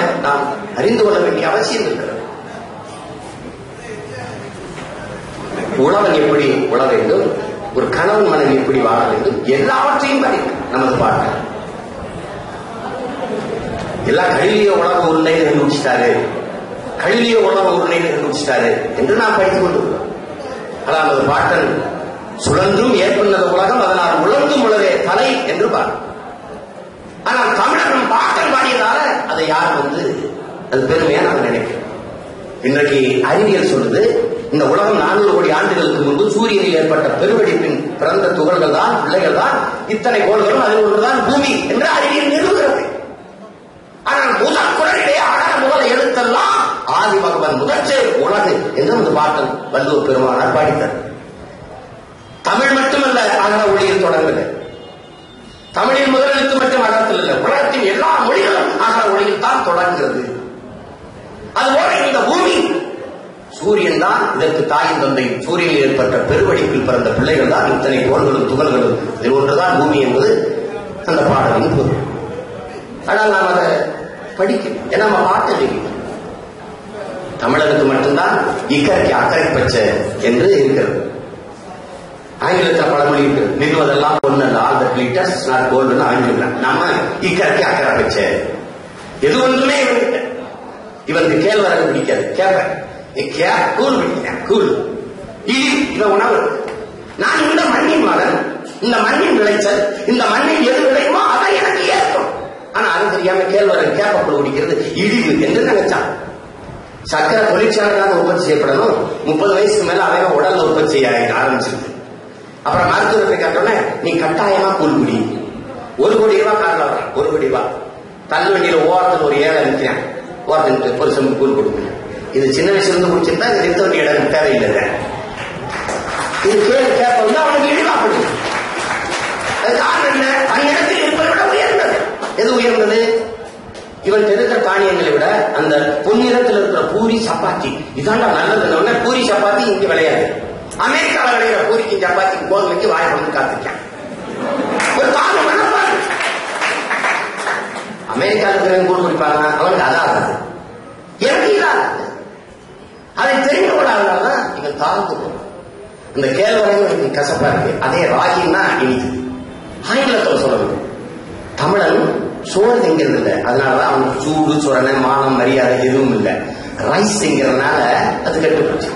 நாம் அறிந்து கொள்ள வேண்டிய அவசியம் இருக்கிறது. உழவன் எப்படி உழ வேண்டும்? ஒரு கணவன் மனைவி எப்படி வாழ வேண்டும்? எல்லாவற்றையும் படிக்கும் நமது பாட்டு எல்லா கழிலிய உணவு உருளைன்னு கண்டுபிடிச்சிட்டாரு. கழிலிய உணவு உருளைன்னு கண்டுபிடிச்சிட்டாரு என்று நாம் படித்துக் கொண்டிருக்கிறோம். ஆனால் நமது பாட்டன் சுழன்றும் ஏற்படுவது உலகம் அதனால் உழந்தும் உலகே தலை என்று பாரு ஆனால் தமிழகம் பாட்டம் பாடியதால அதை யார் வந்து அது பெருமையா நாங்கள் நினைக்கிறோம். இன்றைக்கு அறிவியல் சொல்லுது இந்த உலகம் நானூறு கோடி ஆண்டுகளுக்கு முன்பு சூரியனில் ஏற்பட்ட பெருவெடிப்பின் பிறந்த துகள்கள் தான் பிள்ளைகள் தான் இத்தனை கோள்களும் அதில் ஒன்றுதான் பூமி என்று அறிவியல் நிறுவுகிறது. ஆனால் முதல் குரலிலே அழக முதல் எழுத்தெல்லாம் ஆதி பகவன் முதற்சே உலகு என்று அந்த பாட்டல் வள்ளுவர் பெருமானார் பாடித்தார். தமிழ் மட்டுமல்ல அகர ஒளியில் தொடங்கல தமிழின் முதல் எழுத்து மட்டும் அகரத்தில் இல்லை உலகத்தின் எல்லா மொழிகளும் அகர ஒளியில் தான் தொடங்குகிறது அதுபோல இந்த பூமி சூரியன் தான் இதற்கு தாயின் தந்தை. சூரியனில் ஏற்பட்ட பெருவெடிப்பில் பிறந்த பிள்ளைகள் தான் இத்தனை கோள்களும் துகள்களும். இதில் ஒன்றுதான் பூமி என்பது அந்த பாடலின் பொருள். ஆனால் நாம் அதை படிக்கணும் ஏன்னா நம்ம பாட்டு தெரியும் தமிழருக்கு மட்டும்தான் இக்கரைக்கு அக்கறை பச்சை என்று இருக்கிறது. ஆங்கிலத்தில் பழமொழி இருக்கு. நிறுவதெல்லாம் ஒண்ணு ஆல் தட் லிட்டர்ஸ் நாட் கோல்டுன்னு ஆங்கிலம் நம்ம இக்கரைக்கு அக்கறை வச்ச. எது ஒன்றுமே இவன்கிட்ட இவனுக்கு கேழ்வரகு பிடிக்காது. கேப்பேன் கே கூழ் பிடிக்கிறேன் கூழ். இது இவன் உணவு. நான் இந்த மண்ணின் மகன். இந்த மண்ணின் விளைச்சல். இந்த மண்ணில் எது விளையுமோ அதை எனக்கு ஏற்கும். ஆனா அது தெரியாம கேழ்வரகு கேப்பக்குள் குடிக்கிறது. இழிவு என்று நினைச்சான் சக்கரை தொழிற்சாலைகளாக உற்பத்தி செய்யப்படணும். முப்பது வயசுக்கு மேல அவன் உடல்ல உற்பத்தி செய்ய ஆரம்பிச்சிருக்கு. அப்புறம் மருத்துவத்தை கேட்டோன்னே நீ கட்டாயமா கூல் குடி. ஒரு கோடி ரூபாய் காரில் வர்றான். ஒரு கோடி ரூபாய் தள்ளு வண்டியில ஓரத்தில் ஒரு ஏழை நிற்கிறேன் ஓரத்தில் ஒரு செம்பு கூல் கொடுக்கணும் இது சின்ன வயசுல இருந்து முடிச்சிருந்தா இது நிறுத்த வேண்டிய இடம் தேவையில்லை இது கேள்வி கேட்பது அவனுக்கு இழிவாப்படுது அது காரணம் என்ன? தன்னிடத்தில் இருப்பதை விட உயர்ந்தது. எது உயர்ந்தது? இவன் இருக்கிற தானியங்களை விட அந்த பொன்னிறத்தில் இருக்கிற பூரி சப்பாத்தி. இதாண்டா நல்லது பூரி சப்பாத்தி இங்கே விளையாது. அமெரிக்காவில் விளையிற பூரிக்கு சப்பாத்திக்கு கோதுமைக்கு வாய் வந்து காத்திருக்கேன் ஒரு தாழ்வு மனப்பாடு அமெரிக்காவில் இருக்கிறவங்க கூழ் குடிப்பாங்க அவனுக்கு அதாவது எனக்கு இதாகாது அதை. தெரிந்து கொள்ளாதனால இவன் தாழ்ந்து போகும் இந்த கேழ்வரையும் எனக்கு கசப்பா இருக்கு. அதே ராகின்னா இனிக்குது ஆங்கிலத்தில் சொல்லணும். தமிழன் சோறு திங்கிறது இல்லை. அதனாலதான் அவனுக்கு சூடு சுரணை மானம் மரியாதை எதுவும் இல்லை. ரைஸ் திங்கிறதுனால அது கட்டுப்பட்டு போச்சு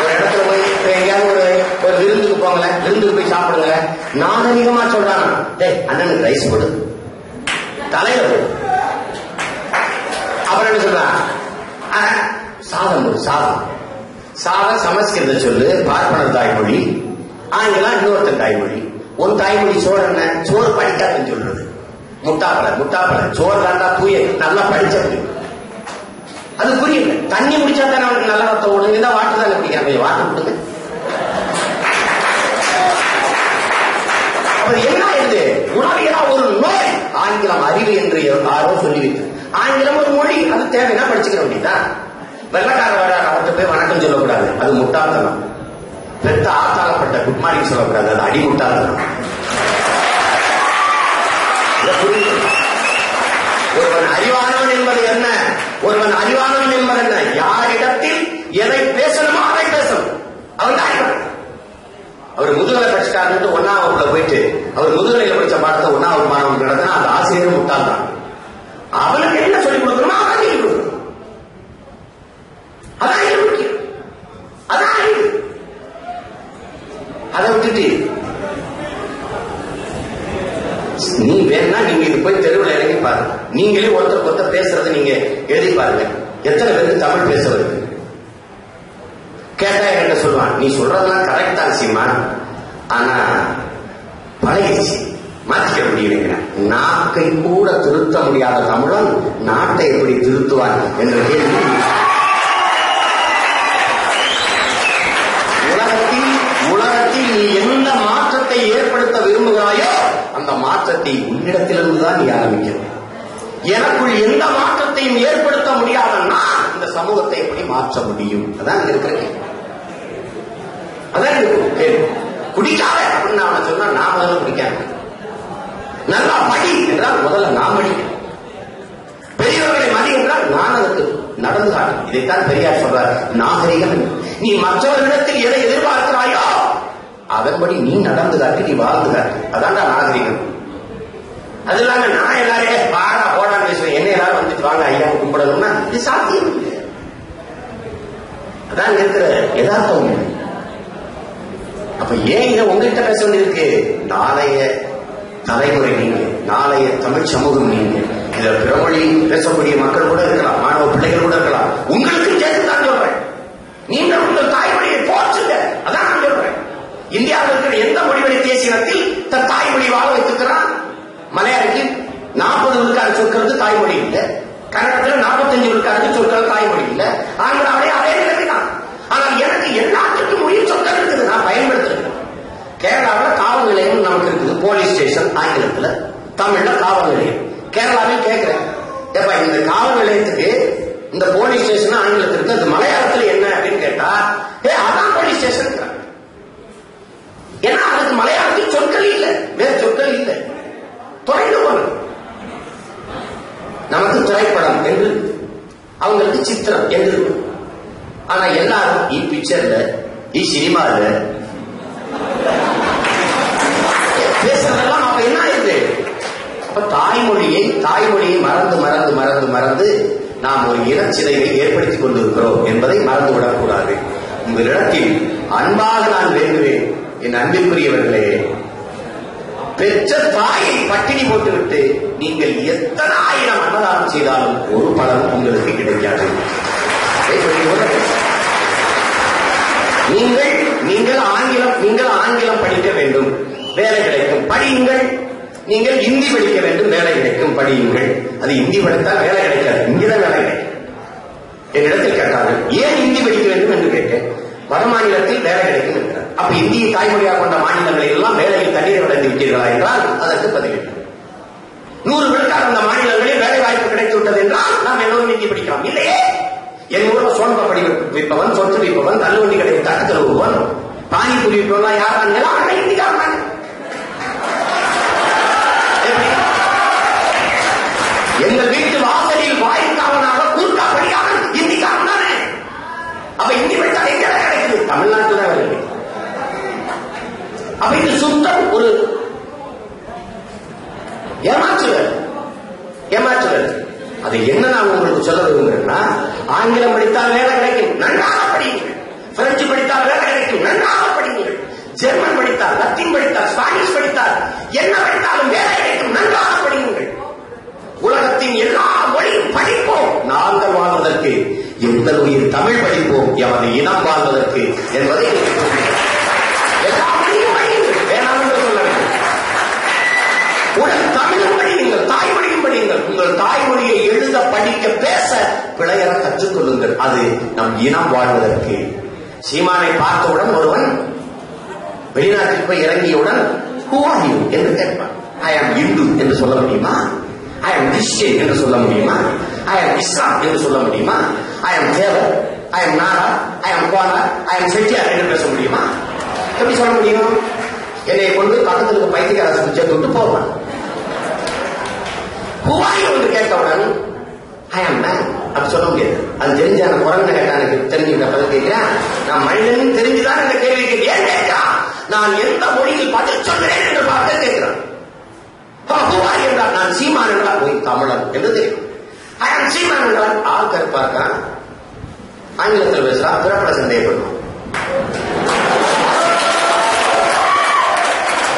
ஒரு இடத்துல போய் இப்ப எங்கேயாவது ஒரு ஒரு விருந்துக்கு விருந்துக்கு போய் சாப்பிடுங்களேன் நாகரிகமா சொல்றாங்க டேய் அண்ணனுக்கு ரைஸ் போடு. தலையில போடு. அப்புறம் என்ன சொல்றான் சாதம் போடு சாதம். சாதம் சமஸ்கிருத சொல்லு பார்ப்பனர் தாய்மொழி. ஆங்கிலம் இன்னொருத்தன் தாய்மொழி. உன் தாய்மொழி சோறு என்ன? சோறு படிக்காதுன்னு சொல்றது. முட்டாப்பழ முட்டாப்பழ. சோறு தாண்டா தூய நல்லா படிச்சது அது புரியல. தண்ணி குடிச்சா தானே அவனுக்கு நல்ல ரத்தம் ஓடுது. இந்த வாட்டு தானே குடிக்கிறான். வாட்டு கொடுங்க. அது என்ன என்று உணவியலா ஒரு நோய். ஆங்கிலம் அறிவு என்று யாரோ சொல்லிவிட்டு. ஆங்கிலம் ஒரு மொழி. அது தேவைன்னா படிச்சுக்கிற வேண்டியதான் வெள்ளக்கார வர அவர்கிட்ட போய் வணக்கம் சொல்லக்கூடாது. அது முட்டாள்தனம். பெத்த ஆத்தாளப்பட்ட குட் மார்னிங் சொல்லக்கூடாது. அது அடி முட்டாள்தனம். ஒருவன் அறிவானவன் என்பது என்ன? ஒருவன் அறிவானவன் என்பது என்ன? யாரிடத்தில் எதை பேசணுமோ அவன் தான் அறிவான். அவர் முதுகலை படிச்சுட்டாருன்னு ஒன்னாம் வகுப்புல போயிட்டு அவர் முதுகலையில படிச்ச பாடத்தை ஒன்னாம் வகுப்பு மாணவன் நடத்தினா அந்த ஆசிரியர் முட்டாள் தான் அவனுக்கு என்ன சொல்லிக் கொடுக்கணுமோ அதான் சொல்லிக் கொடுக்கணும். அதான் அறிவு அதான் அறிவு அதை விட்டுட்டு நீ வேணா நீங்க இது போய் தெருவில் இறங்கி பாருங்க. நீங்களே ஒருத்தர் ஒருத்தர் பேசுறதை நீங்க எழுதி பாருங்க. எத்தனை பேருக்கு தமிழ் பேச வருது? கேட்டா என்கிட்ட சொல்லுவான் நீ சொல்றதெல்லாம் கரெக்டா சீமா ஆனா பழகிடுச்சு. மாற்றிக்க முடியலைங்க. நாக்கை கூட திருத்த முடியாத தமிழன் நாட்டை எப்படி திருத்துவான் என்ற கேள்வி. உலகத்தில் உலகத்தில் நீ எந்த மாற்றத்தை ஏற்படுத்த விரும்புகிறாயோ அந்த மாற்றத்தை உன்னிடத்திலிருந்து தான் நீ ஆரம்பிக்கிறது எனக்குள் எந்த மாற்றத்தையும் ஏற்படுத்த முடியாதன்னா இந்த சமூகத்தை எப்படி மாற்ற முடியும்? அதான் இங்க இருக்கிற கேள்வி. அதான் இங்க கேள்வி. குடிக்காத அப்படின்னு அவனை சொன்னா நான் முதல்ல குடிக்காம. நல்லா படி என்றால் முதல்ல நான் படிக்கணும் பெரியவர்களை மதி என்றால் நான் அதற்கு நடந்து காட்டும் இதைத்தான் பெரியார் சொல்றார் நாகரிகம் நீ மற்றவர்களிடத்தில் எதை எதிர்பார்க்கிறாயோ அதன்படி நீ நடந்து காட்டு நீ வாழ்ந்து காட்டு. அதான்டா நாகரிகம். அது இல்லாம நான் எல்லாரையும் பாடா போடான்னு பேசுவேன். என்ன எல்லாரும் வந்துட்டு வாங்க ஐயா கும்பிடணும்னா இது சாத்தியம் இல்லை. அதான் இருக்கிற யதார்த்தம். அப்ப ஏன் இதை உங்ககிட்ட பேச வேண்டியிருக்கு? நாளைய தலைமுறை நீங்க நாளைய தமிழ் சமூகம் நீங்க. இதுல பிறமொழி பேசக்கூடிய மக்கள் கூட இருக்கலாம் மாணவ பிள்ளைகள் கூட இருக்கலாம். உங்களுக்கு சேர்த்து தான் சொல்றேன். நீங்கள் உங்கள் தாய்மொழியை போச்சுங்க அதான் நான் சொல்றேன். இந்தியாவில் இருக்கிற எந்த மொழிவழி தேசியத்தில் தன் தாய்மொழி வாழ வைத்துக்கிறான் மலையாளிக்கு நாற்பது விழுக்காடு சொற்களுக்கு தாய்மொழி இல்லை. கன்னடத்தில் நாற்பத்தஞ்சு விழுக்காடு சொற்கள் தாய்மொழி இல்லை. ஆந்திராவிலே கேரளாவில் காவல் நிலையம் நமக்கு இருக்குது. போலீஸ் ஸ்டேஷன் ஆங்கிலத்தில். தமிழ்ல காவல் நிலையம். கேரளாவில் கேட்கிறேன் ஏப்பா இந்த காவல் நிலையத்துக்கு இந்த போலீஸ் ஸ்டேஷன் ஆங்கிலத்தில் இருக்கு. அது மலையாளத்தில் என்ன அப்படின்னு கேட்டா ஏ அதான் போலீஸ் ஸ்டேஷன். ஏன்னா அதுக்கு மலையாளத்தில் சொற்கள் இல்லை. வேற சொற்கள் இல்லை. தொலைந்து போன நமக்கு திரைப்படம் என்று அவங்களுக்கு சித்திரம் என்று. ஆனா எல்லாரும் இ பிக்சர்ல இ சினிமால பேசுறதெல்லாம் அப்ப என்ன ஆயிடுது? அப்ப தாய்மொழியை தாய்மொழியை மறந்து மறந்து மறந்து மறந்து நாம் ஒரு இனச்சிலையை ஏற்படுத்திக் கொண்டிருக்கிறோம் என்பதை மறந்து விடக்கூடாது உங்களிடத்தில் அன்பாக நான் வேண்டுவேன் என் அன்பிற்குரியவர்களே. பெற்ற தாயை பட்டினி போட்டுவிட்டு நீங்கள் எத்தனை ஆயிரம் அன்னதானம் செய்தாலும் ஒரு பலனும் உங்களுக்கு கிடைக்காது. நீங்கள் நீங்கள் ஆங்கிலம் நீங்கள் ஆங்கிலம் படிக்க வேண்டும். வேலை கிடைக்கும். படியுங்கள். நீங்கள் இந்தி படிக்க வேண்டும். வேலை கிடைக்கும். படியுங்கள். அது இந்தி படித்தால் வேலை கிடைக்காது. இங்கிதான் வேலை கிடைக்கும். என்னிடத்தில் கேட்டார்கள் ஏன் இந்தி படிக்க வேண்டும்? என்று கேட்டேன். வட மாநிலத்தில் வேலை கிடைக்கும் என்றார். அப்ப இந்தியை தாய்மொழியாக கொண்ட மாநிலங்களில் எல்லாம் வேலையில் தண்ணீர் அடைந்து விட்டீர்களா என்றால் அதற்கு பதிவிட்டு நூறு விழுக்காடு அந்த மாநிலங்களில் வேலை வாய்ப்பு கிடைத்து விட்டது என்றால் நாம் எல்லோரும் இந்தி படிக்கலாம். இல்லையே? என் ஊர்ல படி விற்பவன் சொத்து விற்பவன் தள்ளுவண்டி கடை தட்டு தருவன் பானிபூரி விற்பவன் யார் அப்ப இந்தி படித்தால் எங்க கிடைக்குது தமிழ்நாட்டில் தான் வேலை அப்ப இது சுத்தம் ஒரு ஏமாற்றுதல் ஏமாற்றுதல் அது என்ன நான் உங்களுக்கு சொல்ல விரும்புகிறேன்னா ஆங்கிலம் படித்தால் வேலை கிடைக்கும் நன்றாக படியுங்கள் பிரெஞ்சு படித்தால் வேலை கிடைக்கும் நன்றாக படியுங்கள் ஜெர்மன் படித்தால் லத்தீன் படித்தால் ஸ்பானிஷ் படித்தால் என்ன படித்தாலும் வேலை கிடைக்கும் நன்றாக படியுங்கள் உலகத்தின் எல்லா மொழியும் படிப்போம் நாங்கள் வாழ்வதற்கு எங்கள் உயிர் தமிழ் படிப்போம் எமது இனம் வாழ்வதற்கு என்பதை தமிழும் படியுங்கள் தாய்மொழியும் படியுங்கள். உங்கள் தாய்மொழியை எழுத படிக்க பேச பிழையற கற்றுக்கொள்ளுங்கள் அது நம் இனம் வாழ்வதற்கு. சீமானை பார்த்தவுடன் ஒருவன் வெளிநாட்டில் போய் இறங்கியவுடன் who என்று கேட்பான். ஐ ஆம் இந்து என்று சொல்ல முடியுமா? ஐ ஆம் கிறிஸ்டியன் என்று சொல்ல முடியுமா? ஐ ஆம் இஸ்லாம் என்று சொல்ல முடியுமா? ஐ ஆம் தேவர் ஐ ஆம் நாடா ஐ ஆம் கோனார் ஐ ஆம் செட்டியார் என்று பேச முடியுமா? எப்படி சொல்ல முடியும்? என்னை கொண்டு பக்கத்தில் இருக்க பைத்தியக்கார சுவிச்சை தொட்டு போவான் ஹுவாயு வந்து கேட்டவுடன் ஐ ஆம் மேன் அப்படி சொல்ல முடியாது. அது தெரிஞ்ச அந்த குரங்க எனக்கு தெரிஞ்சுக்கிட்ட பதில் கேட்கிறேன் நான் மனிதன் தெரிஞ்சுதான் இந்த கேள்வி கேட்கிறேன் கேட்கிறான் நான் எந்த மொழியில் பதில் சொல்கிறேன் என்று பார்த்து கேட்கிறேன். ஹுவாய் என்றால் நான் சீமான் என்றால் போய் தமிழன் என்று தெரியும். ஐ சீமன் என்றால் ஆள் கருப்பா ஆங்கிலத்தில் பேசுறான் பிறப்பட சந்தேகப்படுவான்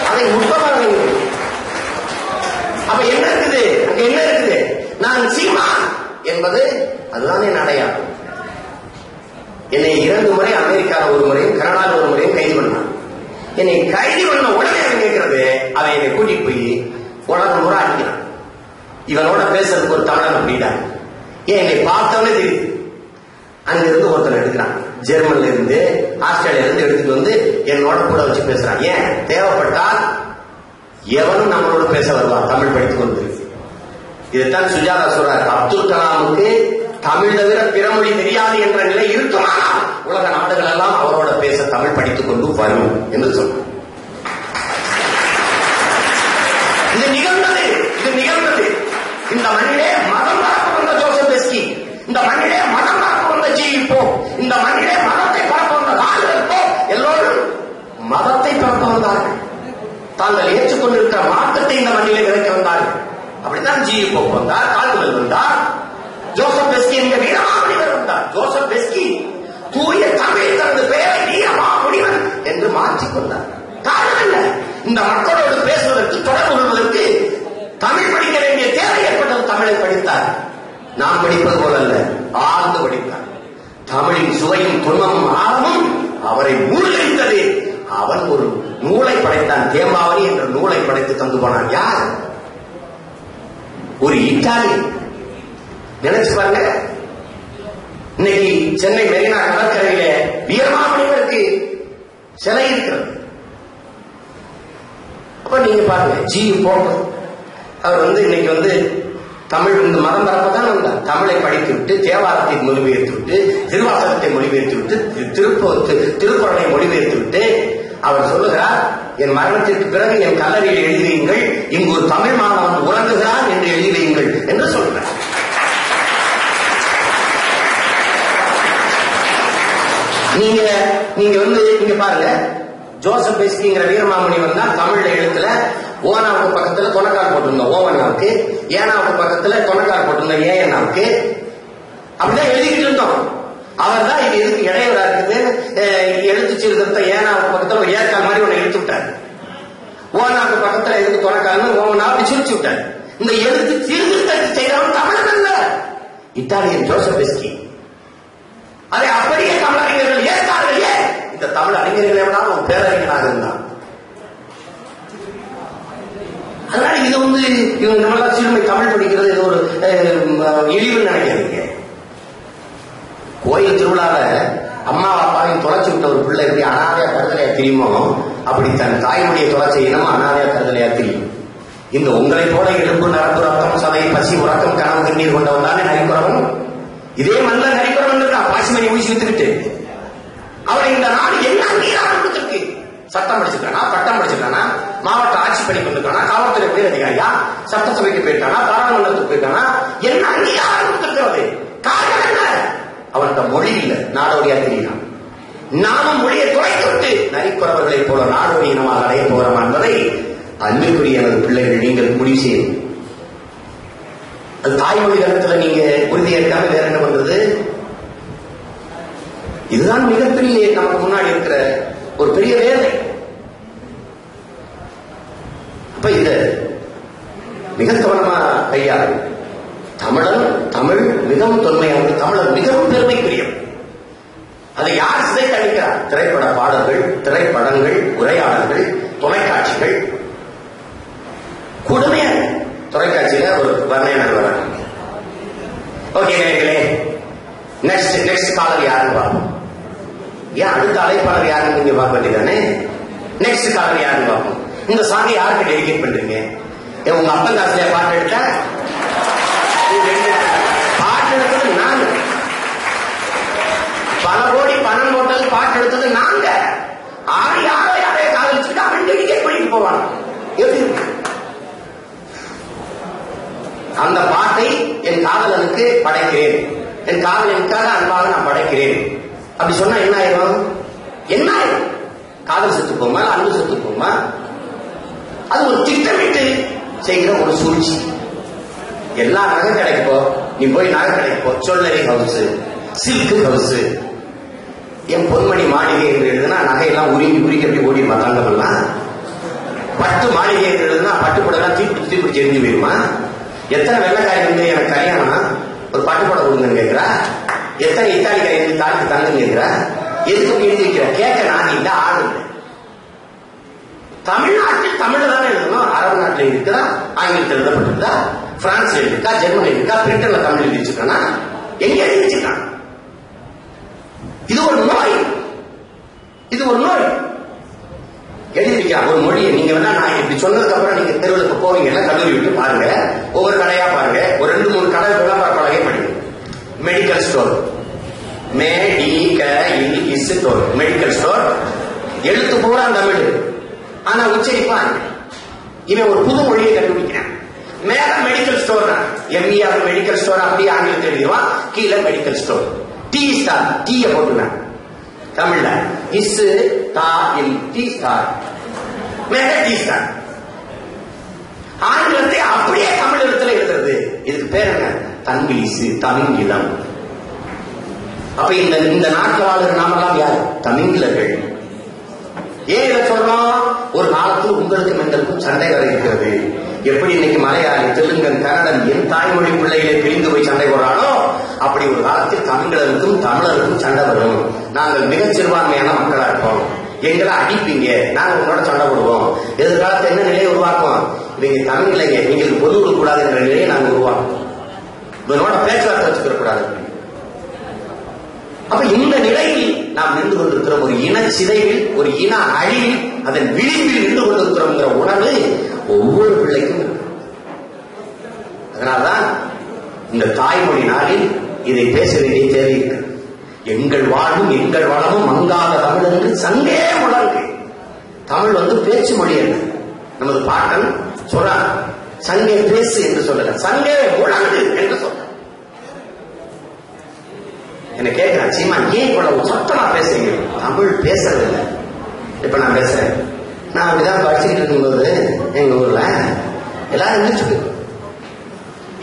அதை முற்பமாக அப்ப என்ன இருக்குது? அங்க என்ன இருக்குது? நான் சீமா என்பது அதுதான் என் அடையாளம். என்னை இரண்டு முறை அமெரிக்காவில் ஒரு முறையும் கனடாவில் ஒரு முறையும் கைது பண்ணான் என்னை கைது பண்ண உடனே அவன் கேட்கிறது அவன் என்னை கூட்டிட்டு போய் உலகம் முறை அடிக்கிறான். இவனோட பேசுறதுக்கு ஒரு தமிழன் அப்படின்னா ஏன் என்னை பார்த்தவனே தெரியுது. அங்க இருந்து ஒருத்தன் எடுக்கிறான். ஜெர்மன்ல இருந்து ஆஸ்திரேலியா இருந்து எடுத்துட்டு வந்து என்னோட கூட வச்சு பேசுறான். ஏன்? தேவைப்பட்டால் எவனும் நம்மளோட பேச வருவான் தமிழ் படித்து கொண்டு இதைத்தான் சுஜாதா சொல்றாரு. அப்துல் கலாமுக்கு தமிழ் தவிர பிற மொழி தெரியாது என்ற நிலை இருக்குமானால் உலக நாடுகள் எல்லாம் அவரோட பேச தமிழ் படித்துக் கொண்டு வரும் என்று சொன்னார் இது நிகழ்ந்தது இது நிகழ்ந்த இந்த மண்ணிலே மதம் பரப்ப வந்த ஜோசப் பெஸ்கி இந்த மண்ணிலே மதம் பரப்ப வந்த ஜி இப்போ இந்த மண்ணிலே மதத்தை பரப்ப வந்த நாடுகளுக்கோ எல்லோரும் மதத்தை பரப்ப வந்தார்கள். தாங்கள் ஏற்றுக்கொண்டிருக்கிற மாற்றத்தை இந்த வண்டியில விதைக்க வந்தார்கள். அப்படித்தான் ஜி இப்போ வந்தார் கால்குலர் வந்தார் ஜோசப் பெஸ்கி என்ற வீரமாமுனிவர் வந்தார். ஜோசப் பெஸ்கி தூய தமிழ் தனது பெயரை வீரமாமுனிவர் என்று மாற்றிக்கொண்டார் காரணம் என்ன? இந்த மக்களோடு பேசுவதற்கு தொடர்பு கொள்வதற்கு தமிழ் படிக்க வேண்டிய தேவை ஏற்பட்டது தமிழை படித்தார். நான் படிப்பது போல அல்ல ஆழ்ந்து படித்தார். தமிழின் சுவையும் துன்பமும் ஆழமும் அவரை மூழ்கடித்தது அவன் ஒரு நூலை படைத்தான். தேம்பாவணி என்ற நூலை படைத்து தந்து போனான். யார்? ஒரு இட்டாலி நினைச்சு பாருங்க. இன்னைக்கு சென்னை மெரினா கடற்கரையில வீரமாமணிகளுக்கு சிலை இருக்கிறது. அப்ப நீங்க பாருங்க ஜி போகணும் அவர் வந்து இன்னைக்கு வந்து தமிழ் இந்த மதம் பரப்பதான் வந்தார். தமிழை படித்து விட்டு தேவாரத்தை மொழிபெயர்த்து விட்டு திருவாசகத்தை மொழிபெயர்த்து விட்டு திருப்ப திருக்குறளை மொழிபெயர்த்து விட்டு அவர் சொல்லுகிறார் என் மரணத்திற்கு பிறகு என் கல்லறையில் எழுதியுங்கள் இங்கு ஒரு தமிழ் மாணவன் உறங்குகிறான் என்று எழுதியுங்கள் என்று சொல்றார். நீங்க நீங்க வந்து நீங்க பாருங்க ஜோசப் பெஸ்கிங்கிற வீரமாமணி வந்தா தமிழ்ல எழுத்துல ஓனாவுக்கு பக்கத்துல தொணக்கால் போட்டிருந்தோம் ஓவனாவுக்கு ஏனாவுக்கு பக்கத்துல தொணக்கால் போட்டிருந்தோம் ஏஎன்னாவுக்கு அப்படிதான் எழுதிக்கிட்டு இருந்தோம். அவர் தான் இது எதுக்கு இடையூறா இருக்குது? எழுத்து சீர்திருத்தம் ஏன்னா பக்கத்துல ஒரு ஏற்கால் மாதிரி உன்னை எடுத்து விட்டாரு? ஓனாக்கு பக்கத்துல எதுக்கு தொணக்கால்னு ஓனா அப்படி சுரிச்சு விட்டாரு இந்த எழுத்து சீர்திருத்தத்தை செய்யறவன் தமிழன் அல்ல. இத்தாலியன் ஜோசப் எஸ்கி. அதை அப்படியே தமிழறிஞர்கள் ஏற்கார்கள் ஏன்? இந்த தமிழ் அறிஞர்கள் எவனாலும் அவன் பேரறிஞனாக இருந்தான். அதனால இது வந்து இவங்க நம்மளாம் சிறுமை தமிழ் படிக்கிறது இது ஒரு இழிவுன்னு நினைக்காதீங்க. கோயில் திருவிழால அம்மா அப்பாவையும் தொலைச்சு விட்ட ஒரு பிள்ளை எப்படி அனாதையா கருதலையா தெரியுமோ அப்படி தன் தாய்மொழியை தொலைச்ச இனம் அனாதையா கருதலையா தெரியும். இந்த உங்களை போல எலும்பு நரம்பு ரத்தம் சதை பசி உறக்கம் கனவு கண்ணீர் கொண்டவன் தானே நரிக்குறவன் இதே மல்ல நரிக்குறவன் இருக்கான் பாசிமணி ஊசி வித்துக்கிட்டு. அவரை இந்த நாடு என்ன அங்கீகாரம் கொடுத்திருக்கு? சட்டம் படிச்சிருக்கானா? பட்டம் படிச்சிருக்கானா? மாவட்ட ஆட்சி பணி இருக்கானா காவல்துறை உயர் அதிகாரியா சட்டசபைக்கு போயிருக்கானா? பாராளுமன்றத்துக்கு போயிருக்கானா? என்ன அங்கீகாரம் கொடுத்திருக்கிறது? காரணம் என்ன? அவன்கிட்ட மொழி இல்ல நாடோடியா தெரியும் நாமும் மொழியை துளைத்து விட்டு நரிக்குறவர்களைப் போல நாடோடி இனமாக அடைய போகிறோம் என்பதை அன்பிற்குரிய எனது பிள்ளைகள் நீங்கள் முடிவு செய்யும் அது தாய்மொழி கருத்துல நீங்க உறுதியேற்காம வேற என்ன பண்றது? இதுதான் மிகப்பெரிய நமக்கு முன்னாடி இருக்கிற ஒரு பெரிய வேலை. அப்ப இத மிக கவனமா கையாளும் தமிழன் தமிழ் மிகவும் தொன்மையானது தமிழன் மிகவும் பெருமைக்குரியவன் அதை யார் சிதை கழிக்கிறார் திரைப்பட பாடல்கள் திரைப்படங்கள் உரையாடல்கள் தொலைக்காட்சிகள். கொடுமையா தொலைக்காட்சியில ஒரு வர்ணையினர் வராங்க ஓகே நேர்களே நெக்ஸ்ட் நெக்ஸ்ட் காலர் யாருன்னு பார்ப்போம். ஏன் அடுத்த அழைப்பாளர் யாருன்னு நீங்க பார்க்க வேண்டியதானே? நெக்ஸ்ட் காலர் யாருன்னு பார்ப்போம். இந்த சாங்கை யாருக்கு டெடிகேட் பண்றீங்க? ஏன் உங்க அப்பன் காசுல பாட்டு எடுத்தா இது ரெண்டு. பாட்டு எடுத்தது நாங்க பல கோடி பணம் போட்டது பாட்டு எடுத்தது நாங்க. ஆறு யாரோ யாரையோ காதலிச்சுட்டு அவன் டெடிகேட் பண்ணிட்டு போவாங்க எப்படி அந்த பாட்டை என் காதலனுக்கு படைக்கிறேன். என் காதலனுக்காக அன்பாக நான் படைக்கிறேன். அப்படி சொன்னா என்ன ஆயிரும்? என்ன ஆயிரும்? காதல் செத்து போமா அன்பு செத்து போமா அது ஒரு திட்டமிட்டு செய்கிற ஒரு சூழ்ச்சி. எல்லா நகை கிடைக்கப்போ நீ போய் நகை கிடைக்கப்போ சொல்லரி ஹவுஸ் சில்க் ஹவுஸ் என் பொன்மணி மாளிகை என்று எழுதுனா நகையெல்லாம் உருகி உருகி அப்படி ஓடி தங்கமெல்லாம் பட்டு மாளிகை என்று எழுதுனா பட்டு புடலாம் தீப்பிடிச்சு தீப்பிடிச்சு எரிஞ்சு போயிருமா? எத்தனை வெள்ளக்காரி வந்து எனக்கு கல்யாணம்னா? ஒரு பட்டு கொடுங்கன்னு கேட்கிறா. எத்தனை இத்தாலிக்காரி வந்து தாழ்த்து தங்குன்னு கேட்கிறா. எதுக்கு எழுதி வைக்கிற? கேட்க நான் இல்ல ஆள் இல்லை. தமிழ்நாட்டில் தமிழ் தானே எழுதணும். அரபு நாட்டில் இருக்குதா ஆங்கிலத்தில் எழுதப்பட்டிருக்கா பிரான்ஸ்ல இருக்கா ஜெர்மனி இருக்கா பிரிட்டன்ல தமிழ் எழுதி வச்சிருக்கானா? எங்க எழுதி வச்சிருக்கான்? இது ஒரு நோய். இது ஒரு நோய். எழுதிருக்கா ஒரு மொழியை நீங்க வேணா நான் இப்படி சொன்னதுக்கு அப்புறம் நீங்க தெருவுக்கு போவீங்கல்ல கல்லூரி விட்டு பாருங்க. ஒவ்வொரு கடையா பாருங்க. ஒரு ரெண்டு மூணு கடை விளம்பர பலகை படிங்க medical store medical store medical store எழுத்து பூரா தமிழ். ஆனா உச்சரிப்பான் இவன் ஒரு புது மொழியை கண்டுபிடிக்கிறான். மேல medical store MER medical store அப்படியே ஆங்கிலத்தில் எழுதிடுவான். கீழே மெடிக்கல் ஸ்டோர் டீ ஸ்டார் டீயை போட்டுனான் தமிழ்ல இஸ் தா இல் டீ ஸ்டார் மேல டீ ஸ்டார் ஆங்கிலத்தை அப்படியே தமிழ் எழுத்துல எழுதுறது. இதுக்கு பேர் என்ன? தங்கிலீசு தமிங்கிலம் அப்ப இந்த இந்த நாட்டில் வாழ்கிற நாமெல்லாம் யார்? தமிங்கிலர்கள் ஏன் இதை சொல்றோம் ஒரு காலத்தில் உங்களுக்கும் எங்களுக்கும் சண்டை வர இருக்கிறது எப்படி இன்னைக்கு மலையாளி தெலுங்கன் கன்னடன் என் தாய்மொழி பிள்ளைகளை பிரிந்து போய் சண்டை போடுறானோ? அப்படி ஒரு காலத்தில் தமிழருக்கும் தமிழருக்கும் சண்டை வரும். நாங்கள் மிகச்சிறுபான்மையான மக்களா இருப்போம். எங்களை அடிப்பீங்க. நாங்க உங்களோட சண்டை போடுவோம். எதிர்காலத்தில் என்ன நிலையை உருவாக்குவோம் இவங்க இல்லைங்க. நீங்களுக்கு பொது கூடாது என்ற நிலையை நாங்க உருவாக்குவோம் இவனோட பேச்சுவார்த்தை வச்சுக்கிற கூடாது அப்ப இந்த நிலையில் நாம் நின்று கொண்டிருக்கிறோம் ஒரு இன சிதைவில் ஒரு இன அழிவில் அதன் விளிம்பில் நின்று கொண்டிருக்கிறோம்ங்கிற உணர்வு ஒவ்வொரு பிள்ளைக்கும் அதனால்தான் இந்த தாய்மொழி நாளில் இதை பேச வேண்டிய தேவை எங்கள் வாழ்வும் எங்கள் வளமும் மங்காத தமிழ் என்று சங்கே முழங்கு தமிழ் வந்து பேச்சு மொழி அல்ல. நமது பாட்டன் சொல்றான் சங்கே பேசு என்று சொல்லல சங்கே முழங்கு என்று சொல்ற என்ன கேட்கிறேன் சீமா ஏன் இவ்வளவு சத்தமா பேசுறீங்க? தமிழ் பேசுறது இப்ப நான் பேசுறேன். நான் அப்படிதான் படிச்சுக்கிட்டு இருக்கும்போது எங்க ஊர்ல எல்லாரும் எழுந்திரிச்சுட்டு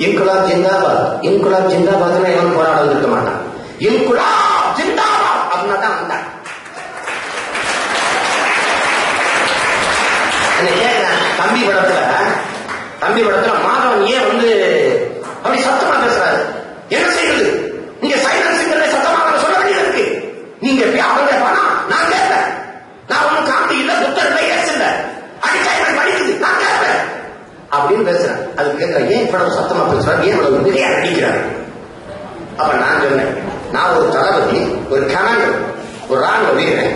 இன்குலாப் ஜிந்தாபாத். இன்குலாப் ஜிந்தாபாத்னா எவன் போராட வந்திருக்க மாட்டான் இன்குலாப் ஜிந்தாபாத் அப்படின்னா தான் வந்தான் கேட்கிறேன் தம்பி படத்துல தம்பி படத்துல மாதவன் ஏன் வந்து அப்படி சத்தமா பேசுறாரு? என்ன செய்யுது நீங்க சைலன்ஸுங்கிறத சத்தமாக சொல்ல வேண்டியது இருக்கு நீங்க போய் அவங்க போனா நான் கேட்பேன் நான் ஒண்ணும் காந்தி இல்ல புத்தர் இல்ல ஏசு இல்ல அடிச்சா எனக்கு படிக்குது நான் கேட்பேன் அப்படின்னு பேசுறேன் அது கேட்கிறேன் ஏன் இவ்வளவு சத்தமா பேசுறாரு ஏன் இவ்வளவு நிறைய அடிக்கிறாரு அப்ப நான் சொன்னேன் நான் ஒரு தளபதி ஒரு கமாண்டர் ஒரு ராணுவ வீரன்.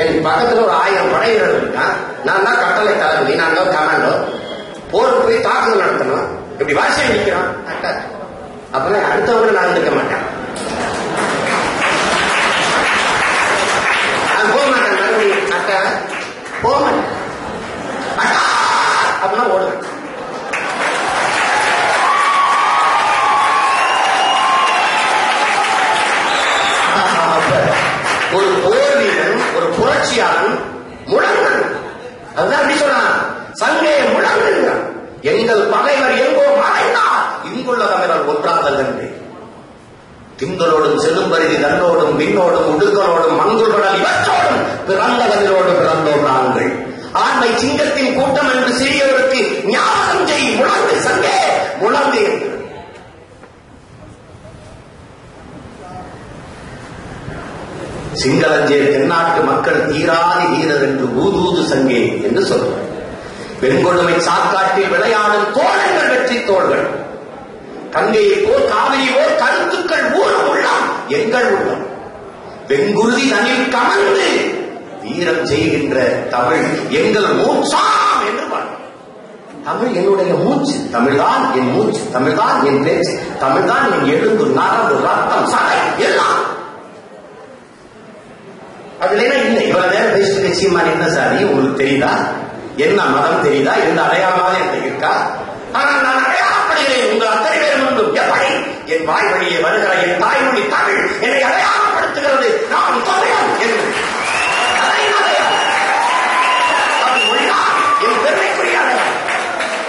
எனக்கு பக்கத்துல ஒரு ஆயிரம் படை வீரர் இருக்கான் நான் தான் கட்டளை தளபதி நான் தான் கமாண்டோ. போருக்கு போய் தாக்குதல் நடத்தணும். இப்படி வாசி நிற்கிறான் அப்பதான் அடுத்தவங்க நான் இருக்க மாட்டேன். நான் போக மாட்டேன் மறுபடியும் அக்கா போக மாட்டேன். அப்படின்னா ஓடுவேன். அதுதான் அப்படி சொன்னான். சங்கே முழங்குங்க எங்கள் பகைவர் எங்கோ மறைந்தார். இங்குள்ள தமிழர் ஒன்றாதல் என்று திங்களோடும் செழும்பருதி நன்னோடும் விண்ணோடும் உடுக்கனோடும் மங்குள்படல் இவற்றோடும் பிறந்த கதிரோடு பிறந்தோம் நாங்கள். ஆண்மை சிங்கத்தின் கூட்டம் என்று சிறியவருக்கு ஞாபகம் செய் முழங்கு சங்கே முழங்கு என்று சிங்களஞ்சே தென்னாட்டு மக்கள் தீராதி வீரர் என்று ஊதூது சங்கே என்று சொல்வார். வெண்கொடுமை சாக்காட்டில் விளையாடும் தோழங்கள் வெற்றி தோள்கள் கங்கையை போல் காவிரி போல் கருத்துக்கள் ஊரும் உள்ளம் எங்கள் உள்ளம். வெங்குருதி தனில் கமர்ந்து வீரம் செய்கின்ற தமிழ் எங்கள் மூச்சாம் என்று தமிழ் என்னுடைய மூச்சு தமிழ்தான் என் மூச்சு தமிழ்தான் என் பேச்சு தமிழ்தான் என் எழுந்து நரம்பு ரத்தம் சதை எல்லாம். அதுல என்ன இல்லை. இவ்வளவு நேரம் பேசிட்டு நிச்சயமா என்ன சாதி? உங்களுக்கு தெரியுதா? என்ன மதம் தெரியுதா? எந்த அடையாளமாக என்ன இருக்கா? ஆனால் நான் அடையாளப்படுகிறேன். உங்கள் அத்தனை பேர் முன்பும் எப்படி? என் வாய் வழியே வருகிற. என் தாய்மொழி தமிழ். என்னை அடையாளப்படுத்துகிறது. நான் தமிழன் என்று.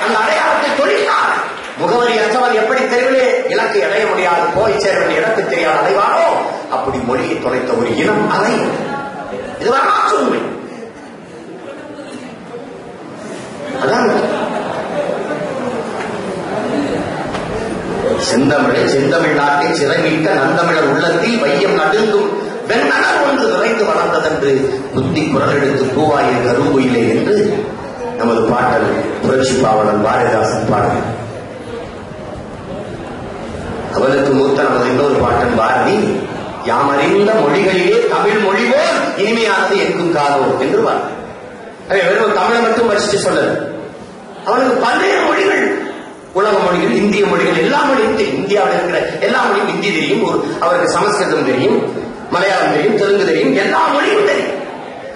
அந்த அடையாளத்தை தொழில்தான் முகவரி அற்றவன் எப்படி தெருவிலே இலக்கை அடைய முடியாது? போய் சேர வேண்டிய இடத்தை தெரியாது அடைவானோ அப்படி மொழியை தொலைத்த ஒரு இனம் அலை இது வரலாற்று உண்மை அதான். செந்தமிழை செந்தமிழ் நாட்டை சிறைமீட்ட நந்தமிழர் உள்ளத்தில் வையம் நடுங்கும் வெண்ணகர் ஒன்று நிறைந்து வளர்ந்ததென்று புத்தி குரல் எடுத்து பூவாயில் கருங்குயிலே என்று நமது பாடல் புரட்சி பாவலன் பாரதிதாசன் பாடல். அவனுக்கு மூத்த நமது இன்னொரு பாட்டன் பாரதி யாம் அறிந்த மொழிகளிலே தமிழ் மொழி போல் இனிமையானது எங்கும் காதோ என்று அவன் வெறும் தமிழை மட்டும் வச்சுட்டு சொல்லல. அவனுக்கு பல்வேறு மொழிகள் உலக மொழிகள் இந்திய மொழிகள் எல்லா மொழியும் தெரியும் இந்தியாவில் இருக்கிற எல்லா மொழியும் ஹிந்தி தெரியும் ஒரு அவருக்கு சமஸ்கிருதம் தெரியும் மலையாளம் தெரியும் தெலுங்கு தெரியும் எல்லா மொழியும் தெரியும்.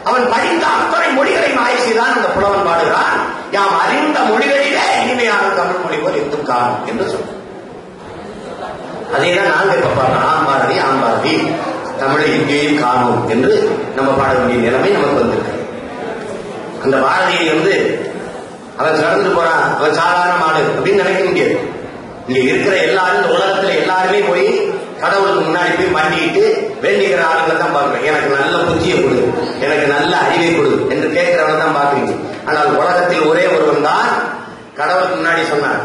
அவன் படித்த அத்தனை மொழிகளை மாய செய்தான் அந்த புலவன் பாடுகிறான். யாம் அறிந்த மொழிகளிலே இனிமையான தமிழ் மொழி போல் எங்கும் காணும் என்று சொல்றான். அதே தான் நாங்க இப்ப பாடுறோம் ஆம் பாரதி ஆம் பாரதி. தமிழை எங்கேயும் காணும் என்று நம்ம பாட வேண்டிய நிலைமை நமக்கு வந்திருக்கு. அந்த பாரதியை வந்து அவன் கடந்து போறான். அவன் சாதாரண மாடு அப்படின்னு நினைக்க முடியாது இங்க இருக்கிற எல்லாரும் இந்த உலகத்துல எல்லாருமே போய் கடவுளுக்கு முன்னாடி போய் பண்ணிட்டு வேண்டிக்கிற ஆளுங்களை தான் பாக்குறேன் எனக்கு நல்ல புத்தியை கொடு. எனக்கு நல்ல அறிவை கொடு என்று கேட்கிறவனை தான் பாக்குறீங்க ஆனால் உலகத்தில் ஒரே ஒருவன் தான் கடவுளுக்கு முன்னாடி சொன்னார்.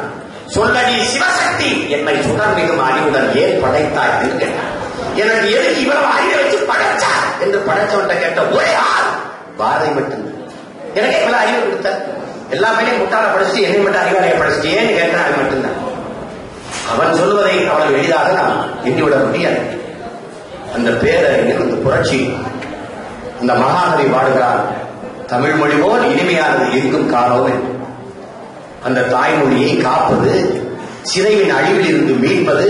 சொல்லடி சிவசக்தி என்னை சுடர்மிகும் அறிவுடன் ஏன் படைத்தாய் என்று கேட்டார். எனக்கு எதுக்கு இவ்வளவு அறிவை வச்சு படைச்சா என்று படைச்சவன்ட்ட கேட்ட ஒரே ஆள் பாரதி மட்டும். எனக்கு எவ்வளவு அறிவு கொடுத்த. எல்லா பேரையும் முட்டாள படிச்சுட்டு என்னை மட்டும் அறிவாளைய படிச்சுட்டு ஏன்னு கேட்டேன் அது மட்டும்தான். அவன் சொல்வதை அவ்வளவு எளிதாக நாம் எண்ணிவிட முடியாது. அந்த பேரறிஞர் அந்த புரட்சி அந்த மகாகவி பாடுகிறார் தமிழ் மொழி போல் இனிமையானது எங்கும் காணோம் என்று. அந்த தாய்மொழியை காப்பது சிதைவின் அழிவில் இருந்து மீட்பது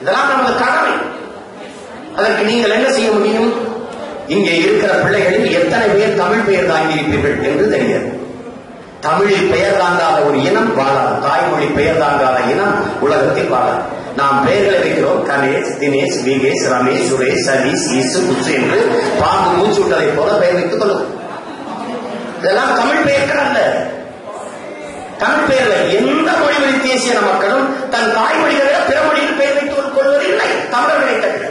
இதெல்லாம் நமது கடமை. அதற்கு நீங்கள் என்ன செய்ய முடியும்? இங்கே இருக்கிற பிள்ளைகளில் எத்தனை பேர் தமிழ் பெயர் தாங்கியிருப்பீர்கள் என்று தெரியாது. தமிழில் பெயர் தாங்காத ஒரு இனம் வாழாது. தாய்மொழி பெயர் தாங்காத இனம் உலகத்தில் வாழாது. நாம் பெயர்களை வைக்கிறோம். கணேஷ் தினேஷ் விகேஷ் ரமேஷ் சுரேஷ் சதீஷ் ஈசு குசு என்று பாம்பு மூச்சு விட்டதை போல பெயர் வைத்துக் கொள்ளும் இதெல்லாம் தமிழ் பெயர்கள் அல்ல. தமிழ் பெயர்ல எந்த மொழி வழி தேசிய மக்களும் தன் தாய்மொழிகளை விட பிற மொழியில் பெயர் வைத்துக் கொள்வதில்லை. தமிழர்களை தவிர.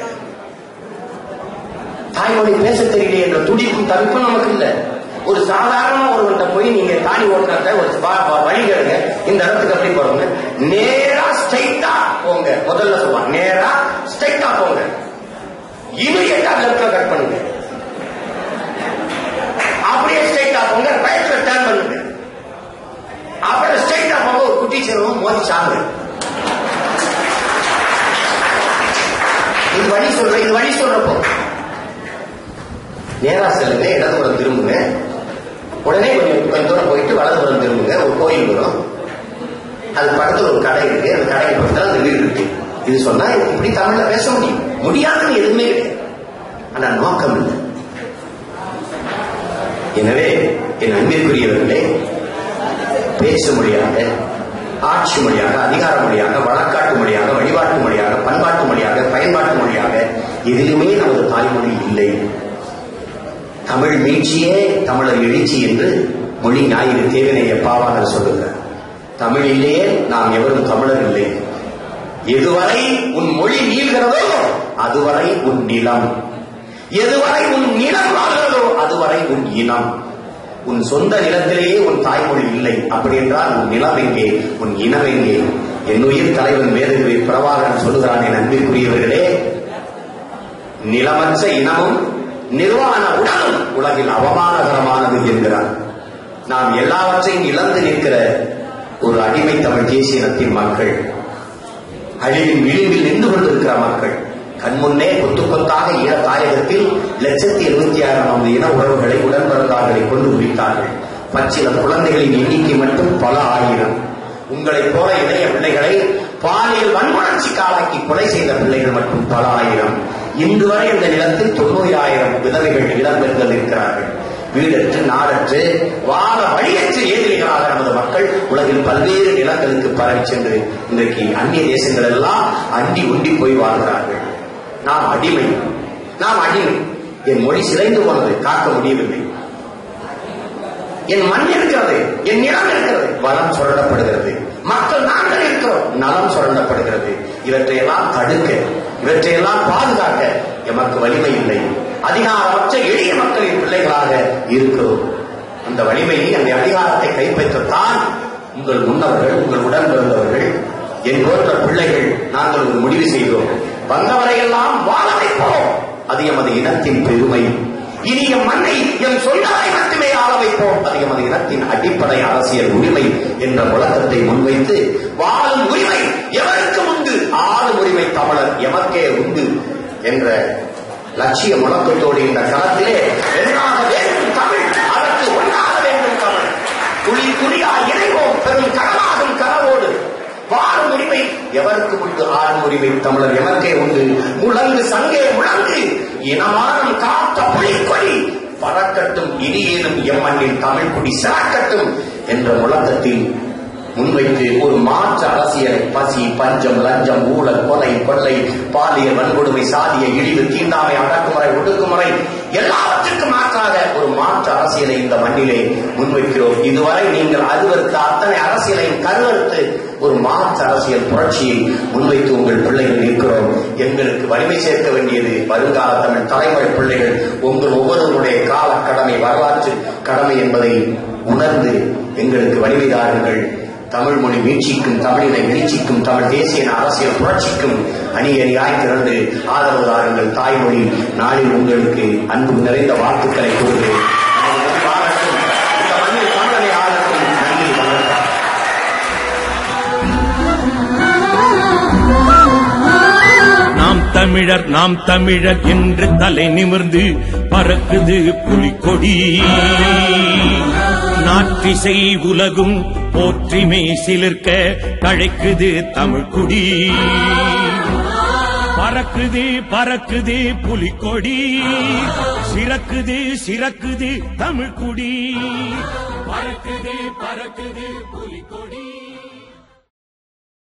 தாய்மொழி பேச தெரியலையே என்ற துடிப்பும் தவிப்பும் நமக்கு இல்ல. ஒரு சாதாரண ஒருவர்கிட்ட போய் நீங்க தாடி ஓட்டுறத ஒரு வ- வழி கேளுங்க. இந்த இடத்துக்கு அப்படி போறவங்க நேரா ஸ்ட்ரைட்டா போங்க. முதல்ல சொல்லுவாங்க நேரா ஸ்ட்ரைட்டா போங்க. இமீடியட்டா லெப்ட்ல கட் பண்ணுங்க. அப்படியே ஸ்ட்ரைட்டா போங்க. ரைட்ல டேர்ன் பண்ணுங்க. அப்புறம் ஸ்ட்ரைட்டா போக ஒரு குட்டி செல்வம் மோதி சாப்பிடு. இது வழி சொல்ற இது வழி சொல்றப்போ. நேரா செல்லுங்க இடதுபுறம் திரும்புங்க. உடனே கொஞ்சம் கொஞ்சம் தூரம் போயிட்டு வலதுபுறம் திரும்புங்க. ஒரு கோயில் வரும். அது பக்கத்தில் ஒரு கடை இருக்கு. அந்த கடைக்கு பக்கத்தில் அந்த வீடு இருக்கு. இது சொன்னா இப்படி தமிழ்ல பேச முடியும். முடியாதுன்னு எதுவுமே கிடையாது. ஆனா நோக்கம் இல்லை எனவே என் அன்பிற்குரியவர்களே பேச்சு மொழியாக ஆட்சி மொழியாக அதிகார மொழியாக வழக்காட்டு மொழியாக வழிபாட்டு மொழியாக பண்பாட்டு மொழியாக பயன்பாட்டு மொழியாக எதிலுமே நமது தாய்மொழி இல்லை. தமிழ் மீழ்ச்சியே தமிழர் எழுச்சி என்று மொழி ஞாயிறு தேவனைய பாவாளர் சொல்லுகிறார். தமிழிலேயே நாம் எவரும் தமிழர் இல்லை. எதுவரை உன் மொழி நீள்கிறதோ அதுவரை உன் நிலம். எதுவரை உன் நிலம் வாழ்கிறதோ அதுவரை உன் இனம். உன் சொந்த நிலத்திலேயே உன் தாய்மொழி இல்லை. அப்படி என்றால் உன் நிலம் எங்கே? உன் இனம் எங்கே? என் உயிர் தலைவன் வேதகிரி பிரபாகரன் சொல்லுகிறான் என் அன்பிற்குரியவர்களே நிலமற்ற இனமும் நிர்வாண உடலும் உலகில் அவமானகரமானது என்கிறான் நாம் எல்லாவற்றையும் இழந்து நிற்கிற ஒரு அடிமை தமிழ் தேசிய இனத்தின் மக்கள் அழிவின் விளிம்பில் நின்று கொண்டிருக்கிற மக்கள் கண்முன்னே கொத்து கொத்தாக ஈழ தாயகத்தில் லட்சத்தி எழுபத்தி ஆறு இன உறவுகளை உடன்பிறந்தார்களை கொண்டு முடித்தார்கள். பச்சில குழந்தைகளின் எண்ணிக்கை மட்டும் பல ஆயிரம். உங்களைப் போல இளைய பிள்ளைகளை பாலியல் வன்முணர்ச்சிக்கு காலாக்கி கொலை செய்த பிள்ளைகள் மட்டும் பல ஆயிரம். இன்று வரை இந்த நிலத்தில் தொண்ணூறாயிரம் விதவைகள் இடம்பெறுகள் இருக்கிறார்கள். வீடற்று நாடற்று வாழ வழியற்று ஏதிரிகளாக நமது மக்கள் உலகில் பல்வேறு நிலங்களுக்கு பரவி சென்று இன்றைக்கு அந்நிய தேசங்கள் எல்லாம் அண்டி உண்டி போய் வாழ்கிறார்கள். நாம் அடிமை. நாம் அடிமை. என் மொழி சிதைந்து போனது காக்க முடியவில்லை. என் மண் இருக்கிறது என் நிலம் இருக்கிறது வளம் சுரண்டப்படுகிறது. மக்கள் நாங்கள் இருக்கிறோம் நலம் சுரண்டப்படுகிறது. இவற்றையெல்லாம் தடுக்க இவற்றையெல்லாம் பாதுகாக்க எமக்கு வலிமை இல்லை. அதிகாரமற்ற எளிய மக்களின் பிள்ளைகளாக இருக்கிறோம். அந்த வலிமையை அந்த அதிகாரத்தை கைப்பற்றத்தான் உங்கள் முன்னவர்கள் உங்கள் உடன் பிறந்தவர்கள் என் போன்ற பிள்ளைகள் நாங்கள் ஒரு முடிவு செய்தோம். வந்தவரையெல்லாம் வாழ வைப்போம். அது எமது இனத்தின் பெருமை. இனி எம் மண்ணை என் சொந்தவரை மட்டுமே ஆள வைப்போம். அது எமது இனத்தின் அடிப்படை அரசியல் உரிமை என்ற முழக்கத்தை முன்வைத்து வாழும் உரிமை எவருக்கு உண்டு? ஆளும் உரிமை தமிழர் எமக்கே உண்டு என்ற லட்சிய முழக்கத்தோடு இந்த களத்திலே என்னாக வேண்டும் தமிழ். அதற்கு ஒன்றாக வேண்டும் தமிழ். துளி துளியா இணைவோம். பெரும் கடலாகும் கனவோடு வாழும் உரிமை எவருக்கு உண்டு ஆளும் உரிமை? தமிழர் எமக்கே உண்டு. முழங்கு சங்கே முழங்கு. இனமானம் காத்த புலிக்கொடி பறக்கட்டும் இனி ஏதும் எம்மண்ணில் தமிழ் குடி சிறக்கட்டும் என்ற முழக்கத்தில் முன்வைத்து ஒரு மாற்று அரசியலை பசி பஞ்சம் லஞ்சம் ஊழல் கொலை கொள்ளை பாலியல் வன்கொடுமை சாதிய இழிவு தீண்டாமை அடக்குமுறை ஒடுக்குமுறை எல்லாவற்றுக்கும் மாற்றாக ஒரு மாற்று அரசியலை இந்த மண்ணிலே முன்வைக்கிறோம். இதுவரை நீங்கள் அதுவறுத்த அத்தனை அரசியலையும் கருவறுத்து ஒரு மாற்று அரசியல் புரட்சியை முன்வைத்து உங்கள் பிள்ளைகள் இருக்கிறோம் எங்களுக்கு வலிமை சேர்க்க வேண்டியது வருங்கால தமிழ் தலைமுறை பிள்ளைகள். உங்கள் ஒவ்வொருவருடைய கால கடமை வரலாற்று கடமை என்பதை உணர்ந்து எங்களுக்கு வலிமை தாருங்கள். தமிழ் மொழி மீட்சிக்கும் தமிழினை எழுச்சிக்கும் தமிழ் தேசிய அரசியல் புரட்சிக்கும் அணியணியாய் திறந்து ஆதரவு தாருங்கள். தாய்மொழி நாளில் உங்களுக்கு அன்பு நிறைந்த வாழ்த்துக்களை கூறுகிறேன். நாம் தமிழர் நாம் தமிழர் என்று தலை நிமிர்ந்து பறக்குது புலிக்கொடி. நாற்றிசை உலகும் போற்றிமை சிலிர்க்க தழைக்குது தமிழ்குடி பறக்குது பறக்குது புலிக்கொடி. சிறக்குது சிறக்குது தமிழ்குடி பறக்குது பறக்குது புலிக்கொடி.